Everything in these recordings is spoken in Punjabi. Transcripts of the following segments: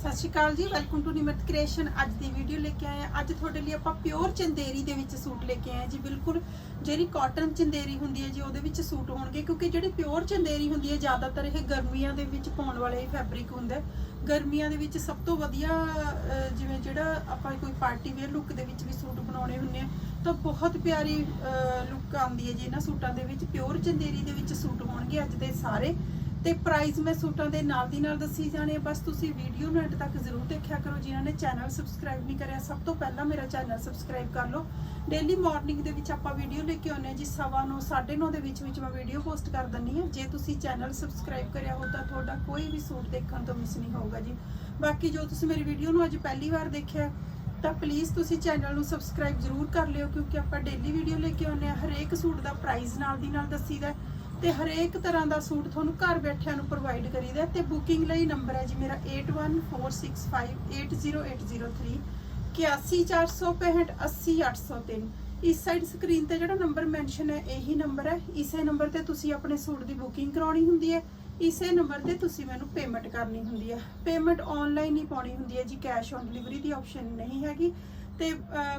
ਸਤਿ ਸ਼੍ਰੀ ਅਕਾਲ ਜੀ ਵੈਲਕਮ ਟੂ ਨਿਮਰਤ ਕ੍ਰੀਏਸ਼ਨ ਅੱਜ ਦੀ ਵੀਡੀਓ ਲੈ ਕੇ ਆਏ ਅੱਜ ਤੁਹਾਡੇ ਲਈ ਆਪਾਂ ਪਿਓਰ ਚੰਦੇਰੀ ਦੇ ਵਿੱਚ ਸੂਟ ਲੈ ਕੇ ਆਏ ਜੀ, ਬਿਲਕੁਲ ਜਿਹੜੀ ਕਾਟਨ ਚੰਦੇਰੀ ਹੁੰਦੀ ਹੈ ਜੀ, ਉਹਦੇ ਵਿੱਚ ਸੂਟ ਹੋਣਗੇ, ਕਿਉਂਕਿ ਜਿਹੜੀ ਪਿਓਰ ਚੰਦੇਰੀ ਹੁੰਦੀ ਹੈ, ਜ਼ਿਆਦਾਤਰ ਇਹ ਗਰਮੀਆਂ ਦੇ ਵਿੱਚ ਪਾਉਣ ਵਾਲੇ ਫੈਬਰਿਕ ਹੁੰਦਾ ਗਰਮੀਆਂ ਦੇ ਵਿੱਚ ਸਭ ਤੋਂ ਵਧੀਆ ਜਿਵੇਂ ਜਿਹੜਾ ਆਪਾਂ ਕੋਈ ਪਾਰਟੀ ਵੇਅਰ ਲੁੱਕ ਦੇ ਵਿੱਚ ਵੀ ਸੂਟ ਬਣਾਉਣੇ ਹੁੰਦੇ ਆ, ਤਾਂ ਬਹੁਤ ਪਿਆਰੀ ਲੁੱਕ ਆਉਂਦੀ ਹੈ ਜੀ ਇਹਨਾਂ ਸੂਟਾਂ ਦੇ ਵਿੱਚ। ਪਿਓਰ ਚੰਦੇਰੀ ਦੇ ਵਿੱਚ ਸੂਟ ਹੋਣਗੇ ਅੱਜ ਦੇ ਸਾਰੇ। ਤੇ ਪ੍ਰਾਈਸ ਮੈਂ ਸੂਟਾਂ ਦੇ ਨਾਲ ਦੀ ਨਾਲ ਦੱਸੀ ਜਾਣੇ ਬਸ ਤੁਸੀਂ ਵੀਡੀਓ ਨੂੰ ਅੰਤ ਤੱਕ ਜ਼ਰੂਰ ਦੇਖਿਆ ਕਰੋ, ਜਿਨ੍ਹਾਂ ਨੇ ਚੈਨਲ ਸਬਸਕ੍ਰਾਈਬ ਨਹੀਂ ਕਰਿਆ, ਸਭ ਤੋਂ ਪਹਿਲਾਂ ਮੇਰਾ ਚੈਨਲ ਸਬਸਕ੍ਰਾਈਬ ਕਰ ਲਓ। ਡੇਲੀ ਮਾਰਨਿੰਗ ਦੇ ਵਿੱਚ ਆਪਾਂ ਵੀਡੀਓ ਲੈ ਕੇ ਆਉਂਦੇ ਹਾਂ ਜੀ ਸਵਾ ਨੂੰ 9:30 ਦੇ ਵਿੱਚ ਵਿੱਚ ਮੈਂ ਵੀਡੀਓ ਪੋਸਟ ਕਰ ਦਿੰਨੀ ਹਾਂ। ਜੇ ਤੁਸੀਂ ਚੈਨਲ ਸਬਸਕ੍ਰਾਈਬ ਕਰਿਆ ਹੋ ਤਾਂ ਤੁਹਾਡਾ ਕੋਈ ਵੀ ਸੂਟ ਦੇਖਣ ਤੋਂ ਮਿਸ ਨਹੀਂ ਹੋਊਗਾ ਜੀ। ਬਾਕੀ ਜੋ ਤੁਸੀਂ ਮੇਰੀ ਵੀਡੀਓ ਨੂੰ ਅੱਜ ਪਹਿਲੀ ਵਾਰ ਦੇਖਿਆ, ਤਾਂ ਪਲੀਜ਼ ਤੁਸੀਂ ਚੈਨਲ ਨੂੰ ਸਬਸਕ੍ਰਾਈਬ ਜ਼ਰੂਰ ਕਰ ਲਿਓ, ਕਿਉਂਕਿ ਆਪਾਂ ਡੇਲੀ ਵੀਡੀਓ ਲੈ ਕੇ ਆਉਂਦੇ ਹਾਂ। ਹਰੇਕ ਸੂਟ ਦਾ ਪ੍ਰਾਈਸ ਨਾਲ ਦੀ ਨਾਲ ਦੱਸੀਦਾ ਹੈ। ਤੇ ਹਰੇਕ ਤਰ੍ਹਾਂ ਦਾ ਸੂਟ ਤੁਹਾਨੂੰ ਘਰ ਬੈਠਿਆਂ ਨੂੰ ਪ੍ਰੋਵਾਈਡ ਕਰੀਦਾ ਹੈ ਤੇ ਬੁਕਿੰਗ ਲਈ ਨੰਬਰ ਹੈ ਜੀ ਮੇਰਾ 8146580803 80465 ਇਸ ਸਾਈਡ ਸਕਰੀਨ ਤੇ ਜਿਹੜਾ ਨੰਬਰ ਮੈਂਸ਼ਨ ਹੈ, ਇਹੀ ਨੰਬਰ ਹੈ। ਇਸੇ ਨੰਬਰ ਤੇ ਤੁਸੀਂ ਆਪਣੇ ਸੂਟ ਦੀ ਬੁਕਿੰਗ ਕਰਾਉਣੀ ਹੁੰਦੀ ਹੈ। ਇਸੇ ਨੰਬਰ ਤੇ ਤੁਸੀਂ ਮੈਨੂੰ ਪੇਮੈਂਟ ਕਰਨੀ ਹੁੰਦੀ ਹੈ। ਪੇਮੈਂਟ ਆਨਲਾਈਨ ਹੀ ਪਾਉਣੀ ਹੁੰਦੀ ਹੈ ਜੀ ਕੈਸ਼ ਔਨ ਡਿਲੀਵਰੀ ਦੀ ਆਪਸ਼ਨ ਨਹੀਂ ਹੈਗੀ। ਤੇ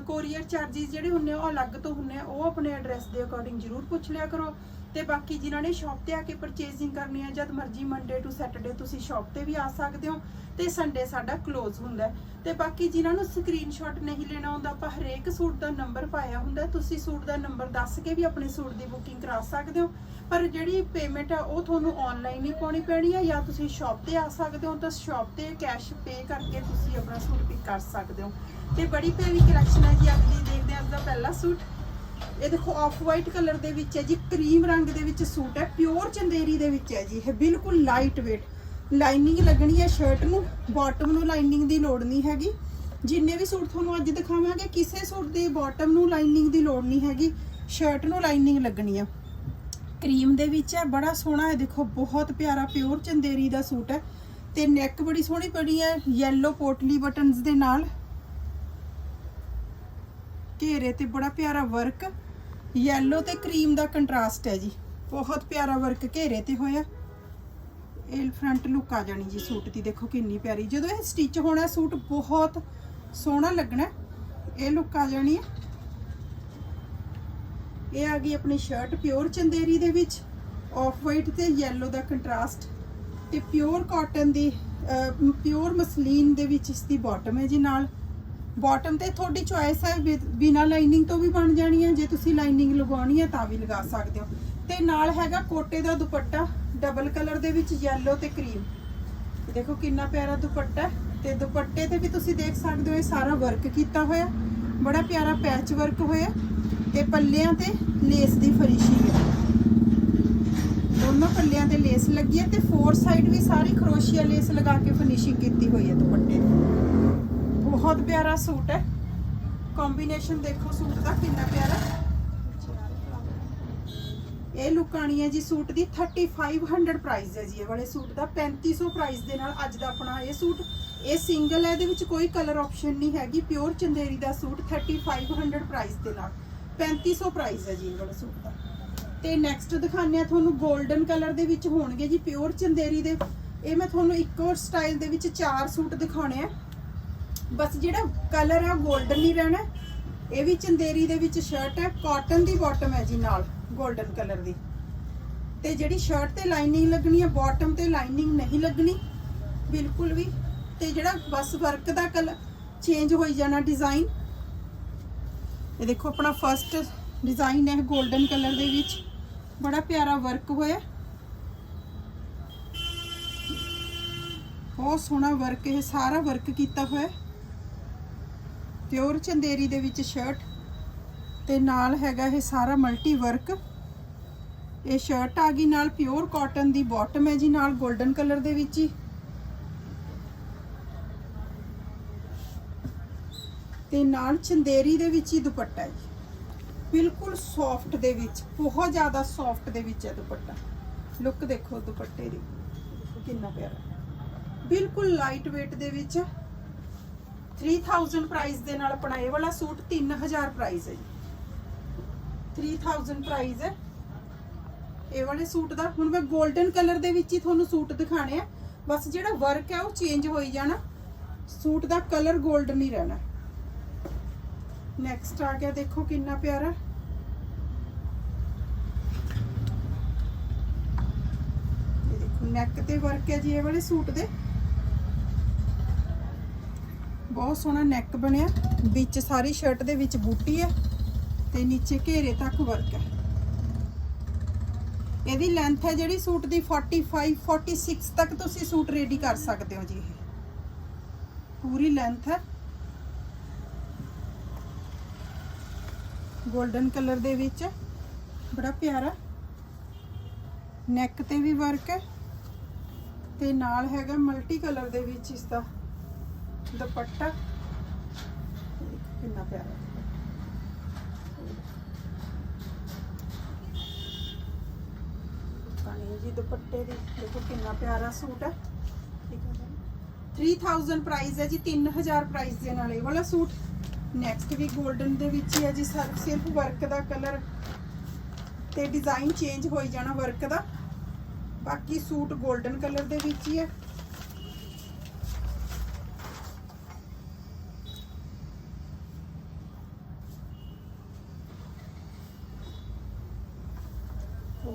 ਕੋਰੀਅਰ ਚਾਰजेस ਜਿਹੜੇ ਹੁੰਨੇ ਆ, ਉਹ ਅਲੱਗ ਤੋਂ ਹੁੰਨੇ ਆ। ਉਹ ਆਪਣੇ ਐਡਰੈਸ ਦੇ ਅਕੋਰਡਿੰਗ ਜ਼ਰੂਰ ਪੁੱਛ ਲਿਆ ਕਰੋ। ਤੇ ਬਾਕੀ ਜਿਨ੍ਹਾਂ ਨੇ ਸ਼ਾਪ ਤੇ ਆ ਕੇ ਪਰਚੇਜ਼ਿੰਗ ਕਰਨੀ ਹੈ ਜਦ ਮਰਜ਼ੀ ਮੰਡੇ ਟੂ ਸੈਟਰਡੇ ਤੁਸੀਂ ਸ਼ਾਪ ਤੇ ਵੀ ਆ ਸਕਦੇ ਹੋ ਤੇ ਸੰਡੇ ਸਾਡਾ ਕਲੋਜ਼ ਹੁੰਦਾ ਹੈ। ਤੇ ਬਾਕੀ ਜਿਨ੍ਹਾਂ ਨੂੰ ਸਕਰੀਨਸ਼ਾਟ ਨਹੀਂ ਲੈਣਾ ਹੁੰਦਾ, ਆਪਾਂ ਹਰੇਕ ਸੂਟ ਦਾ ਨੰਬਰ ਪਾਇਆ ਹੁੰਦਾ ਤੁਸੀਂ ਸੂਟ ਦਾ ਨੰਬਰ ਦੱਸ ਕੇ ਵੀ ਆਪਣੇ ਸੂਟ ਦੀ ਬੁਕਿੰਗ ਕਰਾ ਸਕਦੇ ਹੋ। ਪਰ ਜਿਹੜੀ ਪੇਮੈਂਟ ਆ, ਉਹ ਤੁਹਾਨੂੰ ਆਨਲਾਈਨ ਹੀ ਪਾਉਣੀ ਪੈਣੀ ਹੈ ਜਾਂ ਤੁਸੀਂ ਸ਼ਾਪ ਤੇ ਆ ਸਕਦੇ ਹੋ, ਤਾਂ ਸ਼ਾਪ ਤੇ ਕੈਸ਼ ਪੇ ਕਰਕੇ ਤੁਸੀਂ ਆਪਣਾ ਸੂਟ ਪਿਕ ਕਰ ਸਕਦੇ ਹੋ। ਤੇ ਬੜੀ ਪਿਆਰੀ ਕਲੈਕਸ਼ਨ ਹੈ ਜੀ, ਅੱਜ ਦੀ ਦੇਖਦੇ ਹਾਂ ਅੱਜ ਦਾ ਪਹਿਲਾ ਸੂਟ। ਇਹ ਦੇਖੋ ਆਫ ਵਾਈਟ ਕਲਰ ਦੇ ਵਿੱਚ ਹੈ ਜੀ, ਕਰੀਮ ਰੰਗ ਦੇ ਵਿੱਚ ਸੂਟ ਹੈ ਪਿਓਰ ਚੰਦੇਰੀ ਦੇ ਵਿੱਚ ਹੈ ਜੀ, ਇਹ ਬਿਲਕੁਲ ਲਾਈਟ weight ਲਾਈਨਿੰਗ ਲੱਗਣੀ ਹੈ ਸ਼ਰਟ ਨੂੰ ਬਾਟਮ ਨੂੰ ਲਾਈਨਿੰਗ ਦੀ ਲੋੜ ਨਹੀਂ ਹੈਗੀ। ਜਿੰਨੇ ਵੀ ਸੂਟ ਤੁਹਾਨੂੰ ਅੱਜ ਦਿਖਾਵਾਂਗੇ, ਕਿਸੇ ਸੂਟ ਦੇ ਬਾਟਮ ਨੂੰ ਲਾਈਨਿੰਗ ਦੀ ਲੋੜ ਨਹੀਂ ਹੈਗੀ ਸ਼ਰਟ ਨੂੰ ਲਾਈਨਿੰਗ ਲੱਗਣੀ ਹੈ। ਕਰੀਮ ਦੇ ਵਿੱਚ ਹੈ, ਬੜਾ ਸੋਹਣਾ ਹੈ, ਦੇਖੋ, ਬਹੁਤ ਪਿਆਰਾ ਪਿਓਰ ਚੰਦੇਰੀ ਦਾ ਸੂਟ ਹੈ। ਤੇ ਨੈਕ ਬੜੀ ਸੋਹਣੀ ਪੜੀ ਹੈ ਯੈਲੋ ਪੋਟਲੀ ਬਟਨਸ ਦੇ ਨਾਲ। ਘੇਰੇ ਤੇ ਬੜਾ ਪਿਆਰਾ ਵਰਕ ਯੈਲੋ ਤੇ ਕਰੀਮ ਦਾ ਕੰਟਰਾਸਟ ਹੈ ਜੀ। ਬਹੁਤ ਪਿਆਰਾ ਵਰਕ ਘੇਰੇ ਤੇ ਹੋਇਆ। ਇਹ ਫਰੰਟ ਲੁੱਕ ਆ ਜਾਣੀ ਜੀ ਸੂਟ ਦੀ। ਦੇਖੋ ਕਿੰਨੀ ਪਿਆਰੀ। ਜਦੋਂ ਇਹ ਸਟਿਚ ਹੋਣਾ, ਸੂਟ ਬਹੁਤ ਸੋਹਣਾ ਲੱਗਣਾ, ਇਹ ਲੁੱਕ ਆ ਜਾਣੀ ਹੈ। ਇਹ ਆ ਗਈ ਆਪਣੀ ਸ਼ਰਟ ਪਿਓਰ ਚੰਦੇਰੀ ਦੇ ਵਿੱਚ। ਆਫ ਵਾਈਟ ਤੇ ਯੈਲੋ ਦਾ ਕੰਟਰਾਸਟ ਤੇ ਪਿਓਰ ਕਾਟਨ ਦੀ ਪਿਓਰ ਮਸਲੀਨ ਦੇ ਵਿੱਚ ਇਸ ਦੀ ਬਾਟਮ ਹੈ ਜੀ ਨਾਲ। ਬਾਟਮ ਤੇ ਤੁਹਾਡੀ ਚੁਆਇਸ ਹੈ ਬਿਨਾ ਲਾਈਨਿੰਗ ਤੋਂ ਵੀ ਬਣ ਜਾਣੀ ਹੈ, ਜੇ ਤੁਸੀਂ ਲਾਈਨਿੰਗ ਲਗਾਉਣੀ ਹੈ ਤਾਂ ਵੀ ਲਗਾ ਸਕਦੇ ਹੋ। ਤੇ ਨਾਲ ਹੈਗਾ ਕੋਟੇ ਦਾ ਦੁਪੱਟਾ ਡਬਲ ਕਲਰ ਦੇ ਵਿੱਚ ਯੈਲੋ ਤੇ ਕਰੀਮ ਦੇਖੋ ਕਿੰਨਾ ਪਿਆਰਾ ਦੁਪੱਟਾ ਹੈ। ਤੇ ਦੁਪੱਟੇ ਤੇ ਵੀ ਤੁਸੀਂ ਦੇਖ ਸਕਦੇ ਹੋ, ਇਹ ਸਾਰਾ ਵਰਕ ਕੀਤਾ ਹੋਇਆ ਬੜਾ ਪਿਆਰਾ ਪੈਚ ਵਰਕ ਹੋਇਆ ਤੇ ਪੱਲਿਆਂ ਤੇ ਲੇਸ ਦੀ ਫਰਿਸ਼ਿੰਗ ਹੈ। ਦੋਨੋਂ ਪੱਲਿਆਂ ਤੇ ਲੇਸ ਲੱਗੀ ਹੈ ਤੇ ਫੋਰ ਸਾਈਡ ਵੀ ਸਾਰੀ ਖਰੋਸ਼ੀਆ ਲੇਸ ਲਗਾ ਕੇ ਫਿਨਿਸ਼ਿੰਗ ਕੀਤੀ ਹੋਈ ਹੈ ਦੁਪੱਟੇ ਦੀ। ਬਹੁਤ ਪਿਆਰਾ ਸੂਟ ਹੈ। ਕੰਬੀਨੇਸ਼ਨ ਦੇਖੋ ਸੂਟ ਦਾ ਕਿੰਨਾ ਪਿਆਰਾ। ਇਹ ਲੁੱਕ ਆਣੀ ਹੈ ਜੀ ਸੂਟ ਦੀ 3500 ਪ੍ਰਾਈਸ ਹੈ ਜੀ। ਇਹ ਵਾਲੇ ਸੂਟ ਦਾ 3500 ਪ੍ਰਾਈਸ ਦੇ ਨਾਲ ਅੱਜ ਦਾ ਆਪਣਾ ਇਹ ਸੂਟ। ਇਹ ਸਿੰਗਲ ਹੈ, ਇਹਦੇ ਵਿੱਚ ਕੋਈ ਕਲਰ ਆਪਸ਼ਨ ਨਹੀਂ ਹੈਗੀ। ਪਿਓਰ ਚੰਦੇਰੀ ਦਾ ਸੂਟ 3500 ਪ੍ਰਾਈਸ ਦੇ ਨਾਲ। 3500 ਪ੍ਰਾਈਸ ਹੈ ਜੀ ਇਹ ਵਾਲਾ ਸੂਟ ਦਾ। ਤੇ ਨੈਕਸਟ ਦਿਖਾਉਂਦੇ ਆ ਤੁਹਾਨੂੰ 골ਡਨ ਕਲਰ ਦੇ ਵਿੱਚ ਹੋਣਗੇ ਜੀ ਪਿਓਰ ਚੰਦੇਰੀ ਦੇ। ਇਹ ਮੈਂ ਤੁਹਾਨੂੰ ਇੱਕੋ ਸਟਾਈਲ ਦੇ ਵਿੱਚ ਚਾਰ ਸੂਟ ਦਿਖਾਉਣੇ ਆ। ਬਸ ਜਿਹੜਾ ਕਲਰ ਆ 골ਡਨ ਨਹੀਂ ਰਹਿਣਾ ਇਹ ਵੀ ਚੰਦੇਰੀ ਦੇ ਵਿੱਚ ਸ਼ਰਟ ਹੈ ਕਾਟਨ ਦੀ ਬਾਟਮ ਹੈ ਜੀ ਨਾਲ 골ਡਨ ਕਲਰ ਦੀ। ਤੇ ਜਿਹੜੀ ਸ਼ਰਟ ਤੇ ਲਾਈਨਿੰਗ ਲੱਗਣੀ ਹੈ ਬਾਟਮ ਤੇ ਲਾਈਨਿੰਗ ਨਹੀਂ ਲੱਗਣੀ, ਬਿਲਕੁਲ ਵੀ। ਤੇ ਜਿਹੜਾ ਬਸ ਵਰਕ ਦਾ ਕਲਰ ਚੇਂਜ ਹੋਈ ਜਾਣਾ ਡਿਜ਼ਾਈਨ ਇਹ ਦੇਖੋ ਆਪਣਾ ਫਸਟ ਡਿਜ਼ਾਈਨ ਹੈ 골ਡਨ ਕਲਰ ਦੇ ਵਿੱਚ। ਬੜਾ ਪਿਆਰਾ ਵਰਕ ਹੋਇਆ। ਬਹੁਤ ਸੋਹਣਾ ਵਰਕ ਇਹ ਸਾਰਾ ਵਰਕ ਕੀਤਾ ਹੋਇਆ। ਪਿਓਰ ਚੰਦੇਰੀ ਦੇ ਵਿੱਚ ਸ਼ਰਟ ਤੇ ਨਾਲ ਹੈਗਾ ਇਹ ਸਾਰਾ ਮਲਟੀ ਵਰਕ ਇਹ ਸ਼ਰਟ ਆ ਗਈ ਨਾਲ ਪਿਓਰ ਕਾਟਨ ਦੀ ਬਾਟਮ ਹੈ ਜੀ, ਨਾਲ 골ਡਨ ਕਲਰ ਦੇ ਵਿੱਚ ਹੀ। ਤੇ ਨਾਲ ਚੰਦੇਰੀ ਦੇ ਵਿੱਚ ਹੀ ਦੁਪੱਟਾ ਹੈ ਜੀ। ਬਿਲਕੁਲ ਸੌਫਟ ਦੇ ਵਿੱਚ, ਬਹੁਤ ਜ਼ਿਆਦਾ ਸੌਫਟ ਦੇ ਵਿੱਚ ਹੈ ਦੁਪੱਟਾ। ਲੁੱਕ ਦੇਖੋ ਦੁਪੱਟੇ ਦੀ, ਕਿੰਨਾ ਪਿਆਰਾ। ਬਿਲਕੁਲ ਲਾਈਟ weight ਦੇ ਵਿੱਚ। 3000 ਪ੍ਰਾਈਸ ਦੇ ਨਾਲ ਆਪਣਾ ਇਹ ਵਾਲਾ ਸੂਟ 3000 ਪ੍ਰਾਈਸ ਹੈ ਜੀ। 3000 ਪ੍ਰਾਈਸ ਹੈ। ਇਹ ਵਾਲੇ ਸੂਟ ਦਾ ਹੁਣ ਮੈਂ 골ਡਨ ਕਲਰ ਦੇ ਵਿੱਚ ਹੀ ਤੁਹਾਨੂੰ ਸੂਟ ਦਿਖਾਣੇ ਆ। ਬਸ ਜਿਹੜਾ ਵਰਕ ਹੈ ਉਹ ਚੇਂਜ ਹੋਈ ਜਾਣਾ। ਸੂਟ ਦਾ ਕਲਰ 골ਡਨ ਹੀ ਰਹਿਣਾ। ਨੈਕਸਟ ਆ ਗਿਆ, ਦੇਖੋ ਕਿੰਨਾ ਪਿਆਰਾ। ਦੇਖੋ ਨੈਕ ਤੇ ਵਰਕ ਹੈ ਜੀ ਇਹ ਵਾਲੇ ਸੂਟ ਦੇ। ਬਹੁਤ ਸੋਹਣਾ ਨੈਕ ਬਣਿਆ। ਵਿੱਚ ਸਾਰੀ ਸ਼ਰਟ ਦੇ ਵਿੱਚ ਬੂਟੀ ਹੈ ਤੇ ਨੀਚੇ ਘੇਰੇ ਤੱਕ ਵਰਕ ਹੈ। ਇਹਦੀ ਲੈਂਥ ਹੈ ਜਿਹੜੀ ਸੂਟ ਦੀ 45 46 ਤੱਕ ਤੁਸੀਂ ਸੂਟ ਰੈਡੀ ਕਰ ਸਕਦੇ ਹੋ ਜੀ ਇਹ। ਪੂਰੀ ਲੈਂਥ ਹੈ। 골ਡਨ ਕਲਰ ਦੇ ਵਿੱਚ ਬੜਾ ਪਿਆਰਾ। ਨੈਕ ਤੇ ਵੀ ਵਰਕ ਹੈ। ਤੇ ਨਾਲ ਹੈਗਾ ਮਲਟੀ ਕਲਰ ਦੇ ਵਿੱਚ ਇਸ ਦਾ ਦੁਪੱਟਾ। ਕਿੰਨਾ ਪਿਆਰਾ ਕਾਣੀ ਜੀ ਦੁਪੱਟੇ ਦੀ, ਦੇਖੋ ਕਿੰਨਾ ਪਿਆਰਾ ਸੂਟ ਹੈ। ਠੀਕ ਹੈ ਜੀ 3000 ਪ੍ਰਾਈਸ ਹੈ ਜੀ 3000 ਪ੍ਰਾਈਸ ਦੇ ਨਾਲ ਇਹ ਵਾਲਾ ਸੂਟ। ਨੈਕਸਟ ਵੀ 골ਡਨ ਦੇ ਵਿੱਚ ਹੀ ਹੈ ਜੀ ਸਰ ਸਿਰਫ ਵਰਕ ਦਾ ਕਲਰ ਤੇ ਡਿਜ਼ਾਈਨ ਚੇਂਜ ਹੋਈ ਜਾਣਾ ਵਰਕ ਦਾ। ਬਾਕੀ ਸੂਟ 골ਡਨ ਕਲਰ ਦੇ ਵਿੱਚ ਹੀ ਹੈ।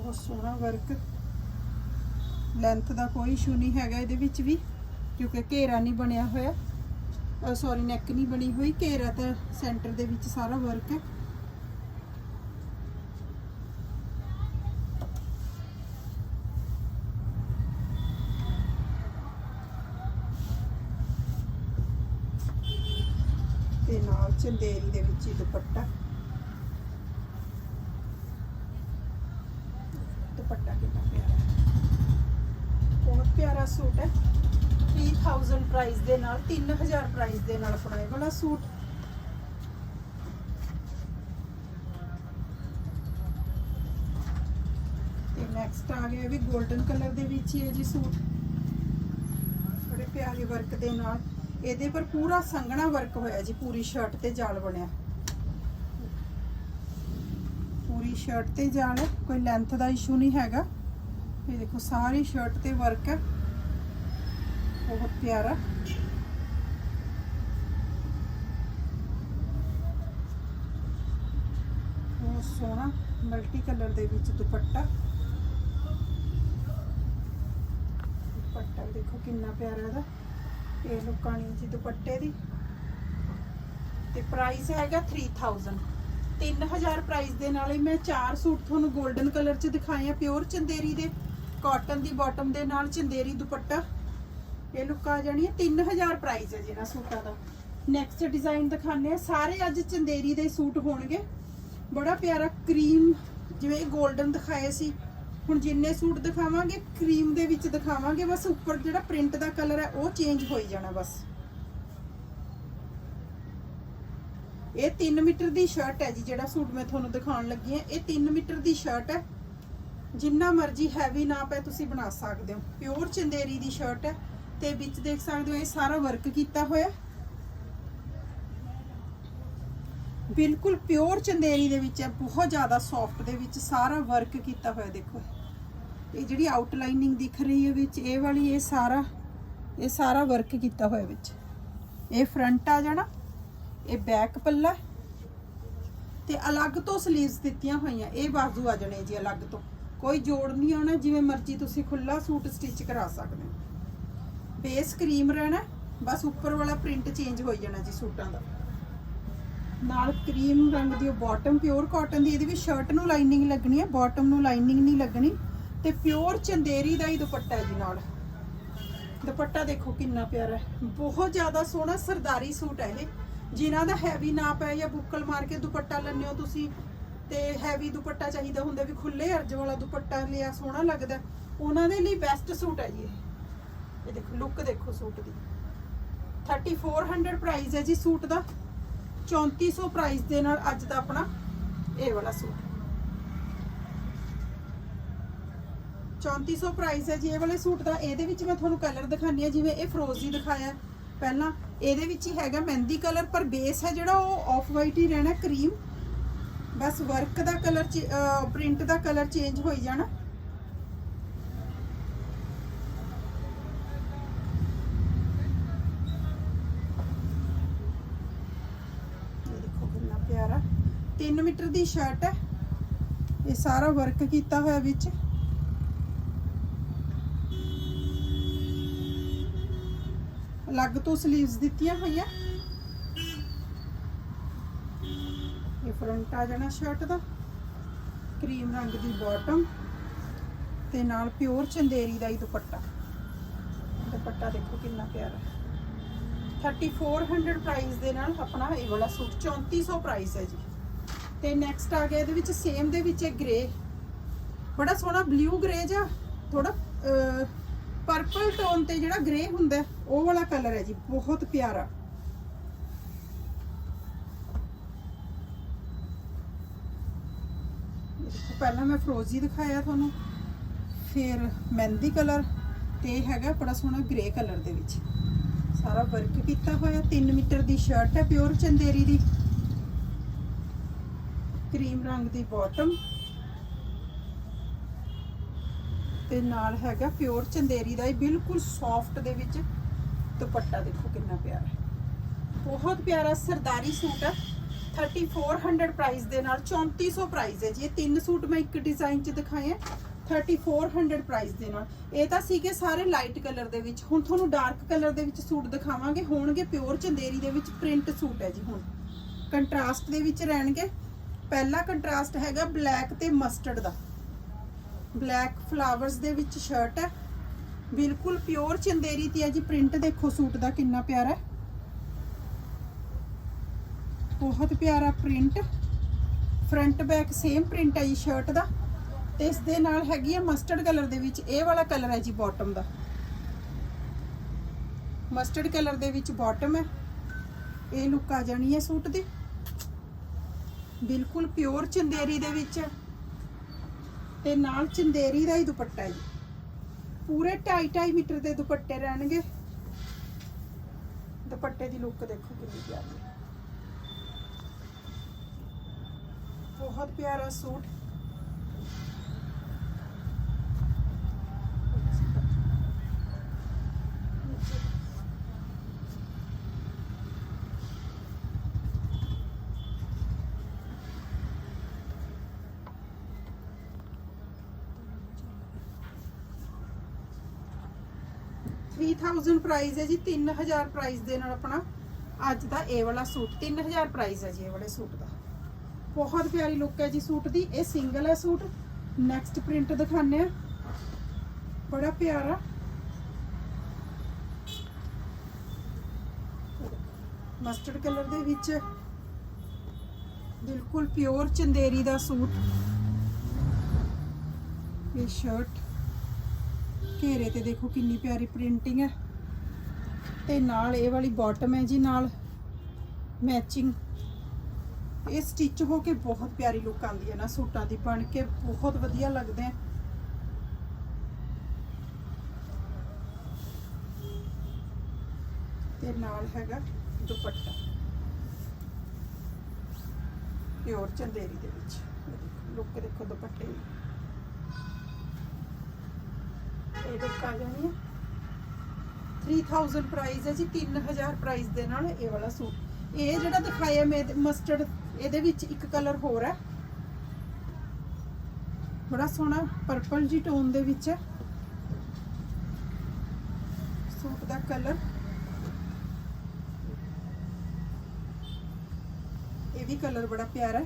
ਬਹੁਤ ਸੋਹਣਾ ਵਰਕ ਲੈਂਥ ਦਾ ਕੋਈ ਇਸ਼ੂ ਨਹੀਂ ਹੈਗਾ ਇਹਦੇ ਵਿੱਚ ਵੀ, ਕਿਉਂਕਿ ਘੇਰਾ ਨਹੀਂ ਬਣਿਆ ਹੋਇਆ। ਸੌਰੀ ਨੈਕ ਨਹੀਂ ਬਣੀ ਹੋਈ। ਘੇਰਾ ਤਾਂ ਸੈਂਟਰ ਦੇ ਵਿੱਚ ਸਾਰਾ ਵਰਕ ਹੈ। ਤੇ ਨਾਲ ਚੰਦੇਰੀ ਦੇ ਵਿੱਚ ਹੀ ਦੁਪੱਟਾ ਦੁਪੱਟਾ ਕਿੰਨਾ ਪਿਆਰਾ ਹੈ ਬਹੁਤ ਪਿਆਰਾ ਸੂਟ ਹੈ। 3000 ਪ੍ਰਾਈਸ ਦੇ ਨਾਲ 3000 ਪ੍ਰਾਈਸ ਦੇ ਨਾਲ ਆਪਣਾ ਵਾਲਾ ਸੂਟ। ਤੇ ਨੈਕਸਟ ਆ ਗਿਆ ਵੀ 골ਡਨ ਕਲਰ ਦੇ ਵਿੱਚ ਹੀ ਹੈ ਜੀ ਸੂਟ। ਬੜੇ ਪਿਆਰੇ ਵਰਕ ਦੇ ਨਾਲ। ਇਹਦੇ ਪਰ ਪੂਰਾ ਸੰਘਣਾ ਵਰਕ ਹੋਇਆ ਜੀ, ਪੂਰੀ ਸ਼ਰਟ ਤੇ ਜਾਲ ਬਣਿਆ। ਪੂਰੀ ਸ਼ਰਟ ਤੇ ਜਾਲ ਕੋਈ ਲੈਂਥ ਦਾ ਇਸ਼ੂ ਨਹੀਂ ਹੈਗਾ। ਇਹ ਦੇਖੋ, ਸਾਰੀ ਸ਼ਰਟ ਤੇ ਵਰਕ ਹੈ। ਬਹੁਤ ਪਿਆਰਾ। ਬਹੁਤ ਸੋਹਣਾ ਮਲਟੀ ਕਲਰ ਦੇ ਵਿੱਚ ਦੁਪੱਟਾ। ਦੁਪੱਟਾ ਦੇਖੋ ਕਿੰਨਾ ਪਿਆਰਾ ਇਹਦਾ। ਇਹ ਲੁਕਾਣੀ ਜੀ ਦੁਪੱਟੇ ਦੀ। ਤੇ ਪ੍ਰਾਈਸ ਹੈਗਾ 3000 3000 ਪ੍ਰਾਈਸ ਦੇ ਨਾਲ ਹੀ ਮੈਂ ਚਾਰ ਸੂਟ ਤੁਹਾਨੂੰ 골ਡਨ ਕਲਰ ਚ ਦਿਖਾਏ ਆ ਪਿਓਰ ਚੰਦੇਰੀ ਦੇ ਕਾਟਨ ਦੀ ਬਾਟਮ ਦੇ ਨਾਲ ਚੰਦੇਰੀ ਦੁਪੱਟਾ। ਇਹ ਲੁੱਕ ਆ ਜਾਣੀ ਹੈ। 3000 ਪ੍ਰਾਈਸ ਹੈ ਜਿਹਨਾਂ ਸੂਟਾਂ ਦਾ। ਨੈਕਸਟ ਡਿਜ਼ਾਈਨ ਦਿਖਾਣੇ ਆ ਸਾਰੇ ਅੱਜ ਚੰਦੇਰੀ ਦੇ ਸੂਟ ਹੋਣਗੇ। ਬੜਾ ਪਿਆਰਾ ਕਰੀਮ ਜਿਵੇਂ 골ਡਨ ਦਿਖਾਏ ਸੀ। ਹੁਣ ਜਿੰਨੇ ਸੂਟ ਦਿਖਾਵਾਂਗੇ ਕਰੀਮ ਦੇ ਵਿੱਚ ਦਿਖਾਵਾਂਗੇ। ਬਸ ਉੱਪਰ ਜਿਹੜਾ ਪ੍ਰਿੰਟ ਦਾ ਕਲਰ ਹੈ, ਉਹ ਚੇਂਜ ਹੋਈ ਜਾਣਾ ਬਸ। ਇਹ 3 ਮੀਟਰ ਦੀ ਸ਼ਰਟ ਹੈ ਜੀ, ਜਿਹੜਾ ਸੂਟ ਮੈਂ ਤੁਹਾਨੂੰ ਦਿਖਾਉਣ ਲੱਗੀ ਹਾਂ। ਇਹ 3 ਮੀਟਰ ਦੀ ਸ਼ਰਟ ਹੈ। ਜਿੰਨਾ ਮਰਜ਼ੀ ਹੈਵੀ ਨਾਪ ਹੈ ਤੁਸੀਂ ਬਣਾ ਸਕਦੇ ਹੋ। ਪਿਓਰ ਚੰਦੇਰੀ ਦੀ ਸ਼ਰਟ ਹੈ। ਤੇ ਵਿੱਚ ਦੇਖ ਸਕਦੇ ਹੋ ਇਹ ਸਾਰਾ ਵਰਕ ਕੀਤਾ ਹੋਇਆ। ਬਿਲਕੁਲ ਪਿਓਰ ਚੰਦੇਰੀ ਦੇ ਵਿੱਚ ਹੈ, ਬਹੁਤ ਜ਼ਿਆਦਾ ਸੌਫਟ ਦੇ ਵਿੱਚ ਸਾਰਾ ਵਰਕ ਕੀਤਾ ਹੋਇਆ ਦੇਖੋ। ਇਹ ਜਿਹੜੀ ਆਊਟਲਾਈਨਿੰਗ ਦਿਖ ਰਹੀ ਹੈ ਵਿੱਚ, ਇਹ ਵਾਲੀ ਇਹ ਸਾਰਾ ਇਹ ਸਾਰਾ ਵਰਕ ਕੀਤਾ ਹੋਇਆ ਵਿੱਚ। ਇਹ ਫਰੰਟ ਆ ਜਾਣਾ, ਇਹ ਬੈਕ ਪੱਲਾ ਤੇ ਅਲੱਗ ਤੋਂ ਸਲੀਵਸ ਦਿੱਤੀਆਂ ਹੋਈਆਂ, ਇਹ ਬਾਜ਼ੂ ਆ ਜਾਣੇ ਜੀ ਅਲੱਗ ਤੋਂ। ਕੋਈ ਜੋੜ ਨਹੀਂ ਆਉਣਾ, ਜਿਵੇਂ ਮਰਜ਼ੀ ਤੁਸੀਂ ਖੁੱਲਾ ਸੂਟ ਸਟਿਚ ਕਰਾ ਸਕਦੇ ਹੋ। ਬੇਸ ਕਰੀਮ ਰਹਿਣਾ ਬਸ ਉੱਪਰ ਵਾਲਾ ਪ੍ਰਿੰਟ ਚੇਂਜ ਹੋਈ ਜਾਣਾ ਜੀ ਸੂਟਾਂ ਦਾ। ਨਾਲ ਕਰੀਮ ਰੰਗ ਦੀ ਬਾਟਮ ਪਿਓਰ ਕਾਟਨ ਦੀ, ਇਹਦੀ ਵੀ ਸ਼ਰਟ ਨੂੰ ਲਾਈਨਿੰਗ ਲੱਗਣੀ ਹੈ। ਬਾਟਮ ਨੂੰ ਲਾਈਨਿੰਗ ਨਹੀਂ ਲੱਗਣੀ। ਤੇ ਪਿਓਰ ਚੰਦੇਰੀ ਦਾ ਹੀ ਦੁਪੱਟਾ ਹੈ ਜੀ ਨਾਲ। ਦੁਪੱਟਾ ਦੇਖੋ ਕਿੰਨਾ ਪਿਆਰਾ ਹੈ। ਬਹੁਤ ਜ਼ਿਆਦਾ ਸੋਹਣਾ ਸਰਦਾਰੀ ਸੂਟ ਹੈ ਇਹ। ਜਿਨ੍ਹਾਂ ਦਾ ਹੈਵੀ ਨਾਪ ਹੈ ਜਾਂ ਬੁੱਕਲ ਮਾਰ ਕੇ ਦੁਪੱਟਾ ਲੈਣੇ ਹੋ ਤੁਸੀਂ, ਤੇ ਹੈਵੀ ਦੁਪੱਟਾ ਚਾਹੀਦਾ ਹੁੰਦਾ ਵੀ ਖੁੱਲੇ ਅਰਜ ਵਾਲਾ ਦੁਪੱਟਾ ਲਿਆ ਸੋਹਣਾ ਲੱਗਦਾ ਉਹਨਾਂ ਦੇ ਲਈ ਬੈਸਟ ਸੂਟ ਹੈ ਜੀ ਇਹ ਦੇਖੋ ਲੁੱਕ ਦੇਖੋ ਸੂਟ ਦੀ। 3400 ਪ੍ਰਾਈਸ ਹੈ ਜੀ ਸੂਟ ਦਾ। 3400 ਪ੍ਰਾਈਸ ਦੇ ਨਾਲ ਅੱਜ ਦਾ ਆਪਣਾ ਇਹ ਵਾਲਾ ਸੂਟ। 3400 ਪ੍ਰਾਈਸ ਹੈ ਜੀ ਇਹ ਵਾਲੇ ਸੂਟ ਦਾ। ਇਹਦੇ ਵਿੱਚ ਮੈਂ ਤੁਹਾਨੂੰ ਕਲਰ ਦਿਖਾਨੀ ਆ ਜਿਵੇਂ ਇਹ ਫਰੋਜ਼ੀ ਦਿਖਾਇਆ ਪਹਿਲਾਂ। ਇਹਦੇ ਵਿੱਚ ਹੀ ਹੈਗਾ ਮਹਿੰਦੀ ਕਲਰ ਪਰ ਬੇਸ ਹੈ ਜਿਹੜਾ ਉਹ ਆਫ ਵਾਈਟ ਹੀ ਰਹਿਣਾ ਕਰੀਮ ਬਸ ਵਰਕ ਦਾ ਕਲਰ ਪ੍ਰਿੰਟ ਦਾ ਕਲਰ ਚੇਂਜ ਹੋਈ ਜਾਣਾ 3 ਮੀਟਰ ਦੀ ਸ਼ਰਟ ਹੈ। ਇਹ ਸਾਰਾ ਵਰਕ ਕੀਤਾ ਹੋਇਆ ਵਿੱਚ। ਅਲੱਗ ਤੋਂ ਸਲੀਵਸ ਦਿੱਤੀਆਂ ਹੋਈਆਂ। ਇਹ ਫਰੰਟ ਆ ਜਾਣਾ ਸ਼ਰਟ ਦਾ। ਕਰੀਮ ਰੰਗ ਦੀ ਬਾਟਮ ਤੇ ਨਾਲ ਪਿਓਰ ਚੰਦੇਰੀ ਦਾ ਹੀ ਦੁਪੱਟਾ। ਦੁਪੱਟਾ ਦੇਖੋ ਕਿੰਨਾ ਪਿਆਰਾ 3400 ਪ੍ਰਾਈਸ ਦੇ ਨਾਲ ਆਪਣਾ ਇਹ ਵਾਲਾ ਸੂਟ 3400 ਪ੍ਰਾਈਸ ਹੈ ਜੀ। ਤੇ ਨੈਕਸਟ ਆ ਗਿਆ ਇਹਦੇ ਵਿੱਚ ਸੇਮ ਦੇ ਵਿੱਚ ਗ੍ਰੇ ਬੜਾ ਸੋਹਣਾ ਬਲੂ ਗ੍ਰੇ ਜਿਹਾ ਥੋੜਾ ਪਰਪਲ ਟੋਨ ਤੇ ਜਿਹੜਾ ਗ੍ਰੇ ਹੁੰਦਾ, ਉਹ ਵਾਲਾ ਕਲਰ ਹੈ ਜੀ, ਬਹੁਤ ਪਿਆਰਾ। ਪਹਿਲਾਂ ਮੈਂ ਫਰੋਜ਼ੀ ਦਿਖਾਇਆ ਤੁਹਾਨੂੰ, ਫਿਰ ਮਹਿੰਦੀ ਕਲਰ ਤੇ ਇਹ ਹੈਗਾ ਬੜਾ ਸੋਹਣਾ ਗ੍ਰੇ ਕਲਰ ਦੇ ਵਿੱਚ। ਸਾਰਾ ਵਰਕ ਕੀਤਾ ਹੋਇਆ 3 ਮੀਟਰ ਦੀ ਸ਼ਰਟ ਹੈ ਪਿਓਰ ਚੰਦੇਰੀ ਦੀ। ਕਰੀਮ ਰੰਗ ਦੀ ਬਾਟਮ ਤੇ ਨਾਲ ਹੈਗਾ ਪਿਓਰ ਚੰਦੇਰੀ ਦਾ ਹੀ ਬਿਲਕੁਲ ਸੌਫਟ ਦੇ ਵਿੱਚ ਦੁਪੱਟਾ ਦੇਖੋ ਕਿੰਨਾ ਪਿਆਰਾ ਹੈ। ਬਹੁਤ ਪਿਆਰਾ ਸਰਦਾਰੀ ਸੂਟ ਹੈ। 3400 ਪ੍ਰਾਈਸ ਦੇ ਨਾਲ 3400 ਪ੍ਰਾਈਸ ਹੈ ਜੀ। ਇਹ ਤਿੰਨ ਸੂਟ ਮੈਂ ਇੱਕ ਡਿਜ਼ਾਈਨ 'ਚ ਦਿਖਾਏ ਆ 3400 ਪ੍ਰਾਈਸ ਦੇ ਨਾਲ। ਇਹ ਤਾਂ ਸੀਗੇ ਸਾਰੇ ਲਾਈਟ ਕਲਰ ਦੇ ਵਿੱਚ। ਹੁਣ ਤੁਹਾਨੂੰ ਡਾਰਕ ਕਲਰ ਦੇ ਵਿੱਚ ਸੂਟ ਦਿਖਾਵਾਂਗੇ। ਹੋਣਗੇ ਪਿਓਰ ਚੰਦੇਰੀ ਦੇ ਵਿੱਚ ਪ੍ਰਿੰਟ ਸੂਟ ਹੈ ਜੀ ਹੁਣ। ਕੰਟਰਾਸਟ ਦੇ ਵਿੱਚ ਰਹਿਣਗੇ। ਪਹਿਲਾ ਕੰਟਰਾਸਟ ਹੈਗਾ ਬਲੈਕ ਤੇ ਮਸਟਰਡ ਦਾ। ਬਲੈਕ ਫਲਾਵਰਸ ਦੇ ਵਿੱਚ ਸ਼ਰਟ ਹੈ। ਬਿਲਕੁਲ ਪਿਓਰ ਚੰਦੇਰੀ ਤੇ ਹੈ ਜੀ। ਪ੍ਰਿੰਟ ਦੇਖੋ, ਸੂਟ ਦਾ ਕਿੰਨਾ ਪਿਆਰਾ ਹੈ। ਬਹੁਤ ਪਿਆਰਾ print. Front back same print ਹੈ ਜੀ ਸ਼ਰਟ ਦਾ। ਤੇ ਇਸ ਦੇ ਨਾਲ ਹੈਗੀ ਹੈ ਮਸਟਰਡ ਕਲਰ ਦੇ ਵਿੱਚ ਇਹ ਵਾਲਾ ਕਲਰ ਹੈ ਜੀ ਬਾਟਮ ਦਾ। ਮਸਟਰਡ ਕਲਰ ਦੇ ਵਿੱਚ ਬਾਟਮ ਹੈ। ਇਹ ਲੁੱਕ ਆ ਜਾਣੀ ਹੈ ਸੂਟ ਦੀ। ਬਿਲਕੁਲ ਪਿਓਰ ਚੰਦੇਰੀ ਦੇ ਵਿੱਚ ਤੇ ਨਾਲ ਚੰਦੇਰੀ ਦਾ ਹੀ ਦੁਪੱਟਾ ਹੈ ਜੀ। ਪੂਰੇ 2.5 ਮੀਟਰ ਦੇ ਦੁਪੱਟੇ ਰਹਿਣਗੇ। ਦੁਪੱਟੇ ਦੀ ਲੁੱਕ ਦੇਖੋ ਕਿੰਨੀ ਪਿਆਰੀ ਬਹੁਤ ਪਿਆਰਾ ਸੂਟ। 3000 ਪ੍ਰਾਈਸ ਹੈ ਜੀ 3000 ਪ੍ਰਾਈਸ ਦੇ ਨਾਲ ਆਪਣਾ ਅੱਜ ਦਾ ਇਹ ਵਾਲਾ ਸੂਟ 3000 ਪ੍ਰਾਈਸ ਹੈ ਜੀ ਇਹ ਵਾਲੇ ਸੂਟ ਦਾ। ਬਹੁਤ ਪਿਆਰੀ ਲੁੱਕ ਹੈ ਜੀ ਸੂਟ ਦੀ, ਇਹ ਸਿੰਗਲ ਹੈ ਸੂਟ। ਨੈਕਸਟ ਪ੍ਰਿੰਟ ਦਿਖਾਣੇ ਆ ਬੜਾ ਪਿਆਰਾ। ਮਸਟਰਡ ਕਲਰ ਦੇ ਵਿੱਚ ਬਿਲਕੁਲ ਪਿਓਰ ਚੰਦੇਰੀ ਦਾ ਸੂਟ। ਇਹ ਸ਼ਰਟ ਘੇਰੇ ਤੇ ਦੇਖੋ ਕਿੰਨੀ ਪਿਆਰੀ ਪ੍ਰਿੰਟਿੰਗ ਹੈ। ਤੇ ਨਾਲ ਇਹ ਵਾਲੀ ਬਾਟਮ ਹੈ ਜੀ ਨਾਲ। ਮੈਚਿੰਗ ਇਹ ਸਟਿਚ ਹੋ ਕੇ ਬਹੁਤ ਪਿਆਰੀ ਲੁੱਕ ਆਉਂਦੀ ਹੈ ਨਾ ਸੂਟਾਂ ਦੀ, ਬਣ ਕੇ ਬਹੁਤ ਵਧੀਆ ਲੱਗਦੇ ਆ। ਤੇ ਨਾਲ ਹੈਗਾ ਦੁਪੱਟਾ। ਪਿਓਰ ਚੰਦੇਰੀ ਦੇ ਵਿੱਚ। ਲੁੱਕ ਦੇਖੋ ਦੁਪੱਟੇ ਦੀ। ਇਹ ਲੁੱਕ ਆ ਜਾਣੀ ਹੈ 3000 ਪ੍ਰਾਈਸ ਹੈ ਜੀ 3000 ਪ੍ਰਾਈਸ ਦੇ ਨਾਲ ਇਹ ਵਾਲਾ ਸੂਟ। ਇਹ ਜਿਹੜਾ ਦਿਖਾਇਆ ਮੈਂ ਮਸਟਰਡ ਇਹਦੇ ਵਿੱਚ ਇੱਕ ਕਲਰ ਹੋਰ ਹੈ। ਬੜਾ ਸੋਹਣਾ ਪਰਪਲ ਜੀ ਟੋਨ ਦੇ ਵਿੱਚ ਹੈ। ਸੂਟ ਦਾ ਕਲਰ ਇਹ ਵੀ ਕਲਰ ਬੜਾ ਪਿਆਰਾ ਹੈ।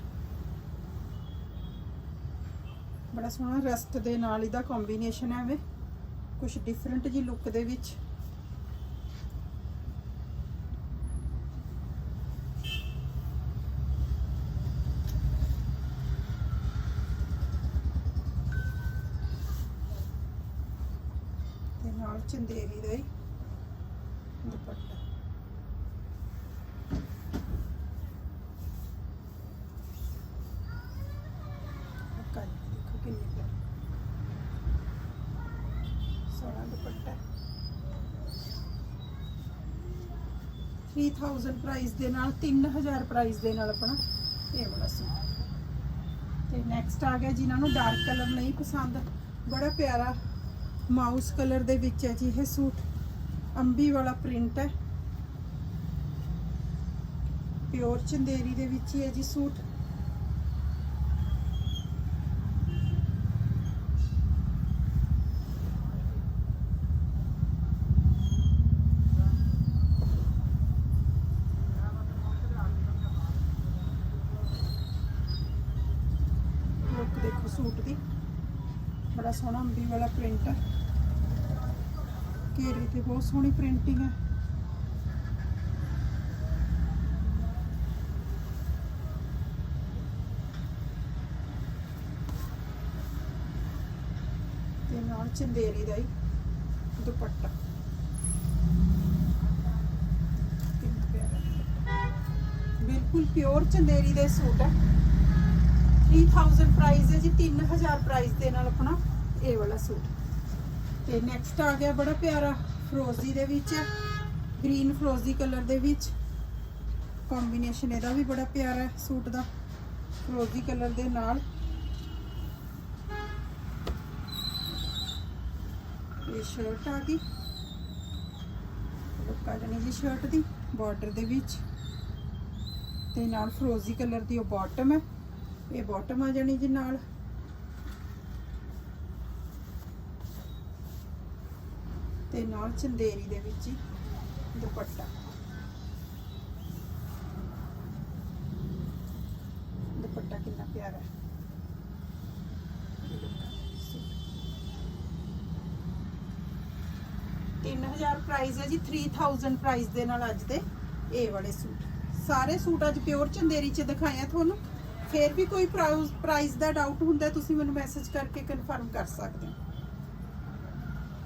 ਬੜਾ ਸੋਹਣਾ ਰਸਟ ਦੇ ਨਾਲ ਇਹਦਾ ਕੰਬੀਨੇਸ਼ਨ ਹੈ ਵੇ ਕੁਝ ਡਿਫਰੈਂਟ ਜੀ ਲੁੱਕ ਦੇ ਵਿੱਚ। ਤੇ ਨਾਲ ਚੰਦੇਰੀ ਦਾ ਹੀ ਦੁਪੱਟਾ। ਕੱਲ ਦੇਖੋ ਕਿੰਨੀ ਪਿਆਰੀ। ਸੋਹਣਾ ਦੁਪੱਟਾ। 3000 ਪ੍ਰਾਈਸ ਦੇ ਨਾਲ 3000 ਪ੍ਰਾਈਸ ਦੇ ਨਾਲ ਆਪਣਾ ਇਹ ਵਾਲਾ ਸੂਟ ਤੇ ਨੈਕਸਟ ਆ ਗਿਆ ਜਿਨ੍ਹਾਂ ਨੂੰ ਡਾਰਕ ਕਲਰ ਨਹੀਂ ਪਸੰਦ। ਬੜਾ ਪਿਆਰਾ ਮਾਊਸ ਕਲਰ ਦੇ ਵਿੱਚ ਹੈ ਜੀ ਇਹ ਸੂਟ। ਅੰਬੀ ਵਾਲਾ ਪ੍ਰਿੰਟ ਹੈ। ਪਿਓਰ ਚੰਦੇਰੀ ਦੇ ਵਿੱਚ ਹੀ ਹੈ ਜੀ ਸੂਟ। ਬੜਾ ਸੋਹਣਾ ਅੰਬੀ ਵਾਲਾ ਪ੍ਰਿੰਟ ਹੈ। ਘੇਰੇ ਤੇ ਬਹੁਤ ਸੋਹਣੀ ਪ੍ਰਿੰਟਿੰਗ ਹੈ। ਤੇ ਨਾਲ ਚੰਦੇਰੀ ਦਾ ਹੀ ਦੁਪੱਟਾ। ਬਿਲਕੁਲ ਪਿਓਰ ਚੰਦੇਰੀ ਦੇ ਸੂਟ ਹੈ। 3000 ਪ੍ਰਾਈਸ ਹੈ ਜੀ 3000 ਪ੍ਰਾਈਸ ਦੇ ਨਾਲ ਆਪਣਾ। ਇਹ ਵਾਲਾ ਸੂਟ। ਤੇ ਨੈਕਸਟ ਆ ਗਿਆ ਬੜਾ ਪਿਆਰਾ ਫਰੋਜ਼ੀ ਦੇ ਵਿੱਚ ਗ੍ਰੀਨ ਫਰੋਜ਼ੀ ਕਲਰ ਦੇ ਵਿੱਚ। ਕੰਬੀਨੇਸ਼ਨ ਇਹਦਾ ਵੀ ਬੜਾ ਪਿਆਰਾ ਸੂਟ ਦਾ ਫਰੋਜ਼ੀ ਕਲਰ ਦੇ ਨਾਲ। ਇਹ ਸ਼ਰਟ ਆ ਗਈ। ਲੁੱਕਾ ਜਣੀ ਜੀ ਸ਼ਰਟ ਦੀ ਬਾਰਡਰ ਦੇ ਵਿੱਚ। ਤੇ ਨਾਲ ਫਰੋਜ਼ੀ ਕਲਰ ਦੀ ਉਹ ਬਾਟਮ ਹੈ। ਇਹ ਬਾਟਮ ਆ ਜਾਣੀ ਜੀ ਨਾਲ। ਤੇ ਨਾਲ ਚੰਦੇਰੀ ਦੇ ਵਿੱਚ ਹੀ ਦੁਪੱਟਾ। ਦੁਪੱਟਾ ਕਿੰਨਾ ਪਿਆਰਾ ਹੈ। ਤਿੰਨ ਹਜ਼ਾਰ ਪ੍ਰਾਈਸ ਹੈ ਜੀ 3000 ਪ੍ਰਾਈਸ ਦੇ ਨਾਲ ਅੱਜ ਦੇ ਇਹ ਵਾਲੇ ਸੂਟ। ਸਾਰੇ ਸੂਟ ਅੱਜ ਪਿਓਰ ਚੰਦੇਰੀ ਚ ਦਿਖਾਇਆ ਤੁਹਾਨੂੰ। ਫੇਰ ਵੀ ਕੋਈ ਪ੍ਰਾਈਸ ਦਾ ਡਾਊਟ ਹੁੰਦਾ ਤੁਸੀਂ ਮੈਨੂੰ ਮੈਸੇਜ ਕਰਕੇ ਕਨਫਰਮ ਕਰ ਸਕਦੇ ਹੋ।